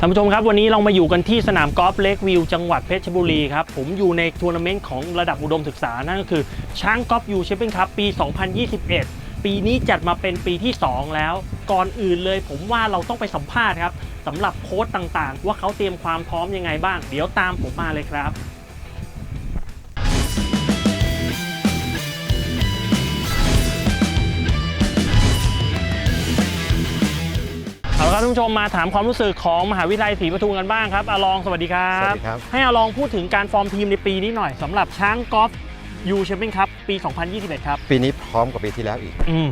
ท่านผู้ชมครับวันนี้เรามาอยู่กันที่สนามกอล์ฟเลกวิวจังหวัดเพชรบุรีครับ ผมอยู่ในทัวร์นาเมนต์ของระดับอุดมศึกษา นั่นก็คือช้างกอล์ฟยูเชมเปี้ยนคัพปี 2021 ปีนี้จัดมาเป็นปีที่ 2 แล้ว ก่อนอื่นเลยผมว่าเราต้องไปสัมภาษณ์ครับสำหรับโค้ชต่างๆ ว่าเขาเตรียมความพร้อมยังไงบ้าง เดี๋ยวตามผมมาเลยครับาละครับท่านผู้ชมมาถามความรู้สึกของมหาวิทยาลัยศรีปทุมกันบ้างครับอาลองสวัสดีครับ สวัสดีครับ ให้อาลองพูดถึงการฟอร์มทีมในปีนี้หน่อยสำหรับช้างกอล์ฟยูแชมเปี้ยนคัพปี 2021 ครับ ปีนี้พร้อมกว่าปีที่แล้วอีกอืม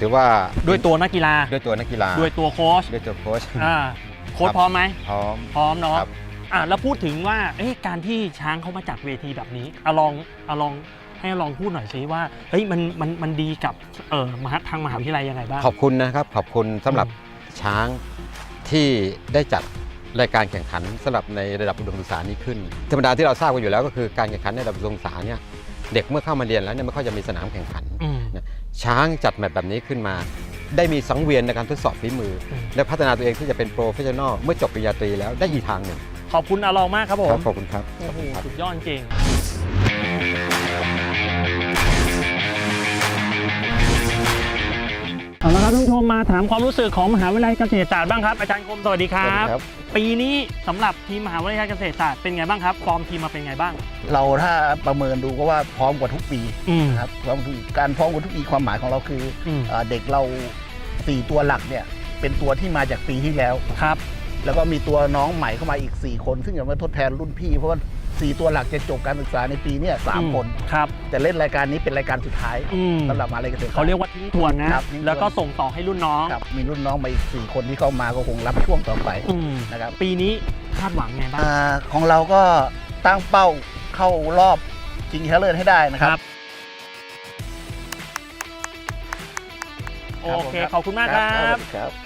ถือว่าด้วยตัวนักกีฬา ด้วยตัวนักกีฬาด้วยตัวโค้ชด้วยตัวโค้ชอ่าโค้ชครับพร้อมไหมพร้อม พร้อมเนาะครับ อ่าแล้วพูดถึงว่าเอ๊ะการที่ช้างเขามาจัดเวทีแบบนี้อาลองอาลองให้อาลองพูดหน่อยสิว่าเฮ้ยมันมันมันดีกับเออมหาทางมหาวิทยาลัยยังไงบ้าง ขอบคุณนะครับ ขอบคุณสำหรับ ช้างที่ได้จัดรายการแข่งขันสำหรับในระดับอุดมศึกษานี้ขึ้น ธรรมดาที่เราทราบกันอยู่แล้วก็คือการแข่งขันในระดับอุดมศึกษาเนี่ยเด็กเมื่อเข้ามาเรียนแล้วเนี่ยไม่ค่อยจะมีสนามแข่งขันอืมช้างจัดแบบแบบนี้ขึ้นมา ได้มีสังเวียนในการทดสอบฝีมืออืมและพัฒนาตัวเองที่จะเป็นโปรเฟชชั่นอลเมื่อจบปริญญาตรีแล้วได้อีกทางหนึ่งขอบคุณอาลองมากครับผครัมบขอบคุณครับโอ้โหครับสุดยอดจริง มมาถามความรู้สึกของมหาวิทยาลัยเกษตรศาสตร์บ้างครับอาจารย์คมสวัสดีคสรัวัสบดีครับ ปีนี้สำหรับทีมมหาวิทยาลัยเกษตรศาสตร์เป็นไงบ้างครับฟอร์มทีมมาเป็นไงบ้าง เราถ้าประเมินดูก็ว่าพร้อมกว่าทุกปีอืมนะครับพร้อมทุกการพร้อมกว่าทุกปีความหมายของเราคืออืมเอ่อเด็กเราสี่ตัวหลักเนี่ยเป็นตัวที่มาจากปีที่แล้วครับ แล้วก็มีตัวน้องใหม่เข้ามาอีก 4 คน ซึ่งจะมาทดแทนรุ่นพี่เพราะว่า สี่ตัวหลักจะจบการศึกษาในปีเนี้สามอืคนครับ แต่เล่นรายการนี้เป็นรายการสุดท้ายอืม สำหรับมหาอะไรเกษตรศสต เขาเรียกว่าทิ้งทวนนะ ครับทิ้งทวน แล้วก็ส่งต่อให้รุ่นน้องครับมีรุ่นน้องมาอีก4คนที่เข้ามาก็คงรับช่วงต่อไปอืมนะครับปีนี้คาดหวังไงบ้างอ่าของเราก็ตั้งเป้าเข้ารอบชิงชนะเลิศให้ได้นะครับ โอเค ขอบคุณมากครับครับ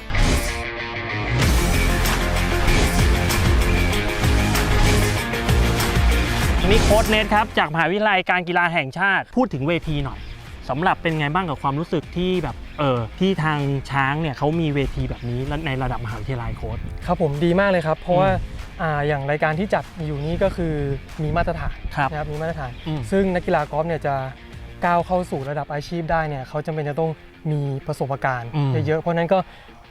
ทีนี้โค้ชเนทครับจากมหาวิทยาลัยการกีฬาแห่งชาติพูดถึงเวทีหน่อยสำหรับเป็นไงบ้างกับความรู้สึกที่แบบเออที่ทางช้างเนี่ยเขามีเวทีแบบนี้ในระดับมหาวิทยาลัยโค้ชครับผมดีมากเลยครับ เพราะว่าอืมอ่าอย่างรายการที่จัดอยู่นี้ก็คือมีมาตรฐานครับนะครับมีมาตรฐานอืมซึ่งนักกีฬากอล์ฟเนี่ยจะก้าวเข้าสู่ระดับอาชีพได้เนี่ยเขาจำเป็นจะต้องมีประสบการณ์อืมเยอะๆเพราะฉะนั้นก็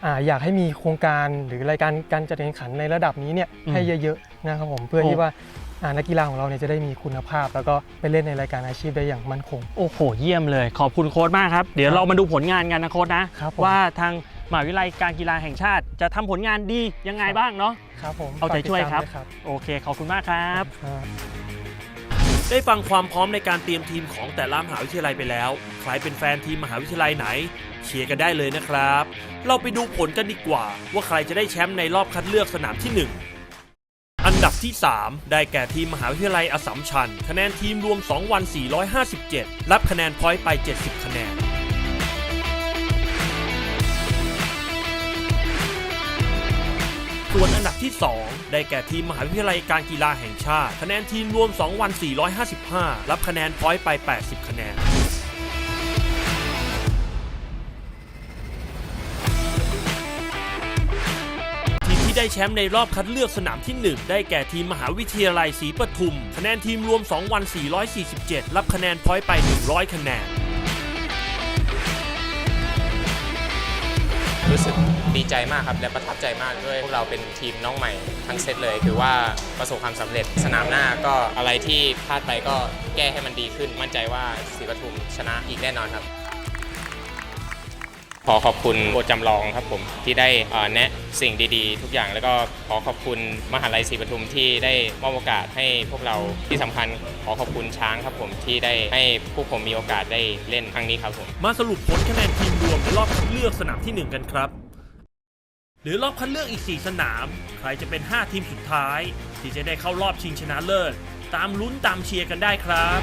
อ่าอยากให้มีโครงการหรือรายการการจัดแข่งขันในระดับนี้เนี่ยอืมให้เยอะๆนะครับผมเพื่อโอ้ที่ว่าอ่า นักกีฬาของเราเนี่ยจะได้มีคุณภาพ แล้วก็ไปเล่นในรายการอาชีพได้อย่างมั่นคง โอ้โห เยี่ยมเลย ขอบคุณโค้ชมากครับ เดี๋ยวเรามาดูผลงานกันนะโค้ชนะ ครับผม ว่าทางมหาวิทยาลัยการกีฬาแห่งชาติ จะทำผลงานดียังไงบ้างเนาะ ครับผมเอาใจช่วยครับ ฝากติดตามด้โอเค ขอบคุณมากครับ ครับ ได้ฟังความพร้อมในการเตรียมทีมของแต่ละมหาวิทยาลัยไปแล้ว ใครเป็นแฟนทีมมหาวิทยาลัยไหน เชียร์กันได้เลยนะครับ เราไปดูผลกันดีกว่า ว่าใครจะได้แชมป์ในรอบคัดเลือกสนามที่1 อันดับที่ 3 ได้แก่ทีมมหาวิทยาลัยอสัมชัญ คะแนนทีมรวม 2 วัน 457 รับคะแนนพอยต์ไป 70 คะแนน ส่วนอันดับที่ 2 ได้แก่ทีมมหาวิทยาลัยการกีฬาแห่งชาติ คะแนนทีมรวม 2 วัน 455 รับคะแนนพอยต์ไป 80 คะแนน ได้แชมป์ในรอบคัดเลือกสนามที่ 1 ได้แก่ทีมมหาวิทยาลัยศรีปทุม คะแนนทีมรวม 2 วัน 447 รับคะแนนพอยต์ไป 100 คะแนน รู้สึกดีใจมากครับ และประทับใจมากด้วยพวกเราเป็นทีมน้องใหม่ทั้งเซตเลยถือว่าประสบความสำเร็จสนามหน้าก็อะไรที่พลาดไปก็แก้ให้มันดีขึ้น มั่นใจว่าศรีปทุมชนะอีกแน่นอนครับ ขอขอบคุณโค้ชจำลองครับผมที่ได้แนะสิ่งดีๆ ทุกอย่างแล้วก็ขอขอบคุณมหาลัยศรีปทุมที่ได้มอบโอกาสให้พวกเราที่สำคัญขอขอบคุณช้างครับผมที่ได้ให้พวกผมมีโอกาสได้เล่นครั้งนี้ครับผมมาสรุปผลคะแนนทีมรวมในรอบคัดเลือกสนามที่ 1 กันครับหรือรอบคัดเลือกอีก 4 สนาม ใครจะเป็น 5 ทีมสุดท้าย ที่จะได้เข้ารอบชิงชนะเลิศ ตามลุ้นตามเชียร์กันได้ครับ